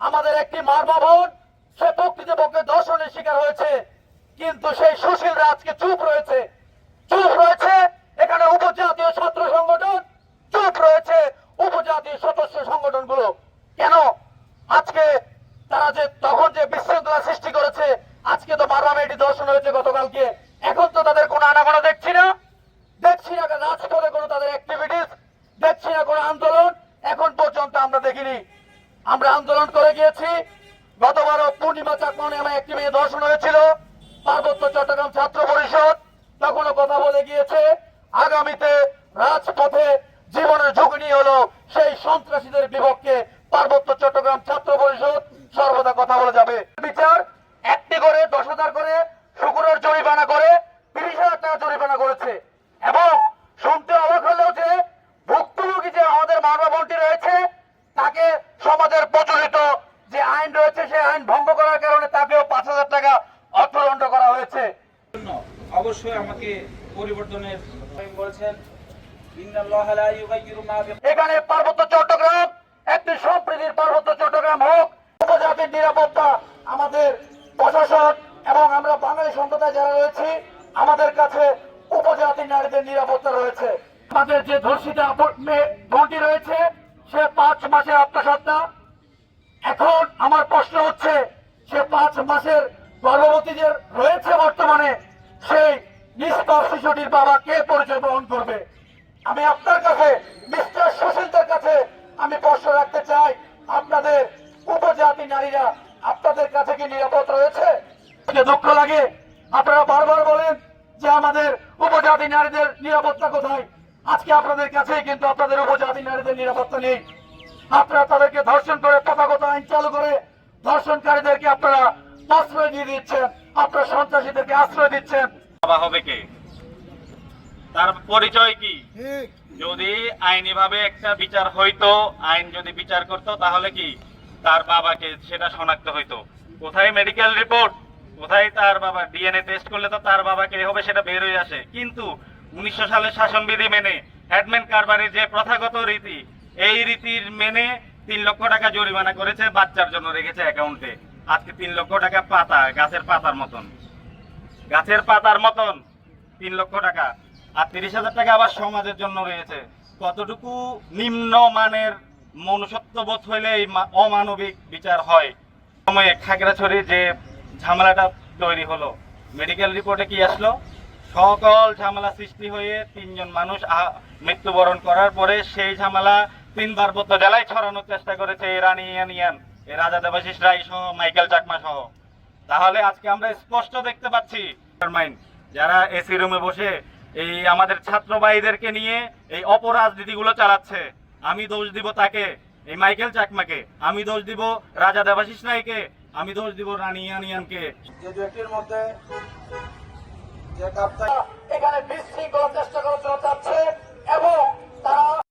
আমাদের একটি মার ভবন সে প্রকৃতপক্ষে দর্শনের শিকার হয়েছে। কিন্তু সেই সুশীলরা আজকে চুপ রয়েছে। চুপ রয়েছে এখানে উপজাতীয় ছাত্র সংগঠন, চুপ রয়েছে উপজাতীয় সদস্য সংগঠনগুলো। কেন? আজকে তারা যে তখন যে বিশৃঙ্খলা সৃষ্টি করেছে, আজকে তো বারবার এটি দর্শন হয়েছে গতকালকে। এখন তো তাদের কোনো আনাগোনা দেখছি না। দেখছি না রাজপথে কোনো তাদের অ্যাক্টিভিটিস দেখছি না কোনো আন্দোলন। এখন পর্যন্ত আমরা দেখিনি। আমরা আন্দোলন গিয়েছি। গতবারও পূর্ণিমা চাকমা নামে একটি মেয়ে দর্শন হয়েছিল। পার্বত্য চট্টগ্রাম ছাত্র পরিষদ তখনও কথা বলে গিয়েছে। আগামীতে রাজপথে জীবনের ঝুঁকি হলো সেই সন্ত্রাসীদের বিপক্ষে পার্বত্য চট্টগ্রাম ছাত্র পরিষদ সর্বদা কথা বলে যাবে। বিচার একটি করে, দশ করে শুকুরের জরিমানা করে, তিরিশ হাজার টাকা জরিমানা করেছে এবং শুনতে অবাক হলেও যে ভুক্তভোগী যে আমাদের মানবমন্ত্রী রয়েছে তাকে সমাজের প্রচলিত যে আইন রয়েছে সেই আইন ভঙ্গ করার কারণে তাকেও পাঁচ হাজার টাকা অর্থদণ্ড করা হয়েছে অবশ্যই আমাকে পরিবর্তনের বলছেন এখানে পার্বত্য চট্টগ্রাম একটি সম্প্রীতির পার্বত্য চট্টগ্রাম হোক উপজাতির নিরাপত্তা আমাদের প্রশাসন এবং আমরা বাঙালি সম্প্রদায় যারা রয়েছি আমাদের কাছে উপজাতি নারীদের নিরাপত্তা রয়েছে। আমাদের যে ধর্ষিতা বোনটি রয়েছে সে পাঁচ মাসের আত্মসত্তা এখন আমার প্রশ্ন হচ্ছে সে পাঁচ মাসের গর্ভবতী যে রয়েছে বর্তমানে, সেই নিষ্পাপ শিশুটির বাবা কে পরিচয় বহন করবে? আমি আপনার কাছে, মিস্টার সুশীলদের কাছে আমি প্রশ্ন রাখতে চাই, আপনাদের উপজাতি নারীরা আপনাদের কাছে কি নিরাপদ রয়েছে? দুঃখ লাগে, আপনারা বারবার বলেন যে আমাদের উপজাতি নারীদের নিরাপত্তা কোথায়? আজকে আপনাদের কাছেই কিন্তু আপনাদের উপজাতি নারীদের নিরাপত্তা নেই। আপনারা তাদেরকে ধর্ষণ করে পতাগত আইন চালু করে ধর্ষণকারীদেরকে আপনারা আশ্রয় দিয়ে দিচ্ছেন আপনারা সন্ত্রাসীদেরকে আশ্রয় দিচ্ছেন। বাবা হবে কে? তার পরিচয় কি? যদি আইনি ভাবে একটা বিচার হইতো আইন যদি বিচার করতো তাহলে কি? তার বাবাকে সেটা শনাক্ত হইতো। কোথায় মেডিকেল রিপোর্ট কোথায় তার বাবা ডিএনএ টেস্ট করলে তো তার বাবা কে হবে সেটা বের হয়ে আসে। কিন্তু উনিশশো সালের শাসনবিধি মেনে হেডম্যান কারবারের যে প্রথাগত রীতি এই রীতির মেনে তিন লক্ষ টাকা জরিমানা করেছে বাচ্চার জন্য রেখেছে অ্যাকাউন্টে আজকে তিন লক্ষ টাকা পাতা, গাছের পাতার মতন। গাছের পাতার মতন, তিন লক্ষ টাকা। আর তিরিশ হাজার টাকা আবার সমাজের জন্য রয়েছে। কতটুকু নিম্ন মানের মনুষ্যত্ববোধ হইলে এই অমানবিক বিচার হয়? সময়ে খাগড়াছড়ি যে ঝামেলাটা তৈরি হলো মেডিকেল রিপোর্টে কি আসলো? সকল ঝামেলা সৃষ্টি হয়ে তিনজন মানুষ মৃত্যুবরণ করার পরে সেই ঝামেলা তিন পার্বত্য জেলায় ছড়ানোর চেষ্টা করেছে এই রানী ইয়ান ইয়ান এই রাজা দেবাশিস রায় সহ, মাইকেল চাকমা সহ। তাহলে আজকে আমরা স্পষ্ট দেখতে পাচ্ছি যারা এসি রুমে বসে এই আমাদের ছাত্র ভাইদেরকে নিয়ে এই অপরাজনীতিগুলো চালাচ্ছে। আমি দোষ দিব তাকে, এই মাইকেল চাকমাকে। আমি দোষ দিব রাজা দেবাশিস রায়কে। আমি দোষ দিব রানী ইয়ানিয়ানকে যে দুটির মধ্যে এখানে বিশৃঙ্খলা চেষ্টা জন্য চাচ্ছে এবং তারা